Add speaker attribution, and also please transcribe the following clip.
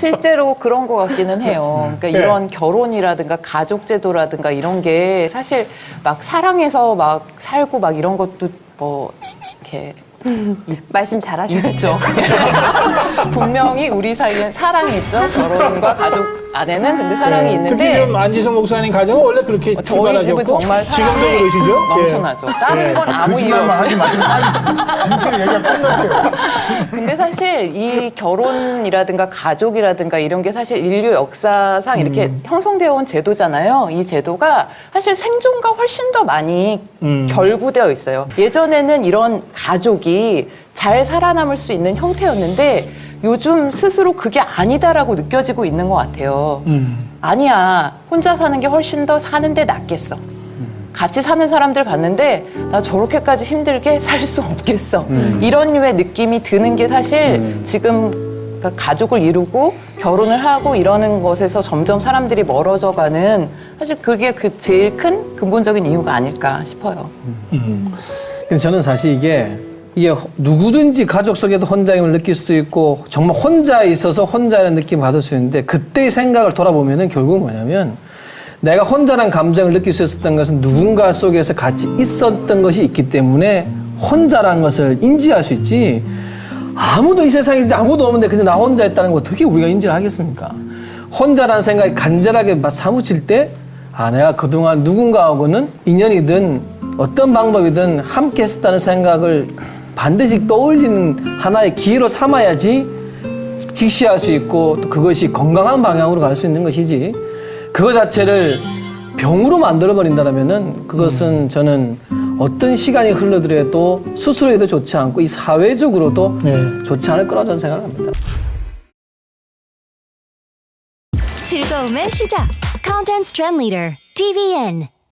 Speaker 1: 실제로 그런 것 같기는 해요. 그러니까
Speaker 2: 네.
Speaker 1: 이런 결혼이라든가 가족 제도라든가 이런 게 사실 막 사랑해서 막 살고 막 이런 것도 뭐 이렇게
Speaker 3: 말씀 잘하시죠.
Speaker 1: 있죠. 분명히 우리 사이엔 사랑이 있죠. 결혼과 가족 안에는 근데 사랑이
Speaker 2: 네. 특히
Speaker 1: 있는데
Speaker 2: 좀 안지성 목사님 가정은 원래 그렇게
Speaker 1: 저희
Speaker 2: 출발하셨고
Speaker 1: 집은 정말
Speaker 2: 지금도
Speaker 1: 사랑이
Speaker 2: 그러시죠? 예.
Speaker 1: 넘쳐나죠. 다른 건 아무 이유
Speaker 4: 거짓말만
Speaker 1: 없이.
Speaker 4: 하지 마시고 진실 얘기가 끝나세요.
Speaker 1: 근데 사실 이 결혼이라든가 가족이라든가 이런 게 사실 인류 역사상 이렇게
Speaker 2: 음.
Speaker 1: 형성되어 온 제도잖아요. 이 제도가 사실 생존과 훨씬 더 많이
Speaker 2: 음.
Speaker 1: 결부되어 있어요. 예전에는 이런 가족이 잘 살아남을 수 있는 형태였는데 요즘 스스로 그게 아니다라고 느껴지고 있는 것 같아요.
Speaker 2: 음.
Speaker 1: 아니야. 혼자 사는 게 훨씬 더 사는데 낫겠어. 같이 사는 사람들 봤는데 나 저렇게까지 힘들게 살 수 없겠어. 이런 류의 느낌이 드는 게 사실 지금 그러니까 가족을 이루고 결혼을 하고 이러는 것에서 점점 사람들이 멀어져 가는 사실 그게 그 제일 큰 근본적인 이유가 아닐까 싶어요.
Speaker 5: 근데 저는 사실 이게 이게 누구든지 가족 속에도 혼자임을 느낄 수도 있고 정말 혼자 있어서 혼자라는 느낌을 받을 수 있는데 그때의 생각을 돌아보면은 결국 뭐냐면 내가 혼자란 감정을 느낄 수 있었던 것은 누군가 속에서 같이 있었던 것이 있기 때문에 혼자라는 것을 인지할 수 있지 아무도 이 세상에 아무도 없는데 근데 나 혼자 있다는 거 어떻게 우리가 인지를 하겠습니까? 혼자라는 생각이 간절하게 막 사무칠 때 아, 내가 그동안 누군가하고는 인연이든 어떤 방법이든 함께 했었다는 생각을 반드시 떠올리는 하나의 기회로 삼아야지 직시할 수 있고 또 그것이 건강한 방향으로 갈 수 있는 것이지 그거 자체를 병으로 만들어 버린다면은 그것은 저는 어떤 시간이 흘러들어도 스스로에도 좋지 않고 이 사회적으로도
Speaker 2: 네.
Speaker 5: 좋지 않을 거라 저는 생각합니다.
Speaker 6: 즐거움의 시작. Content Trend Leader, TVN.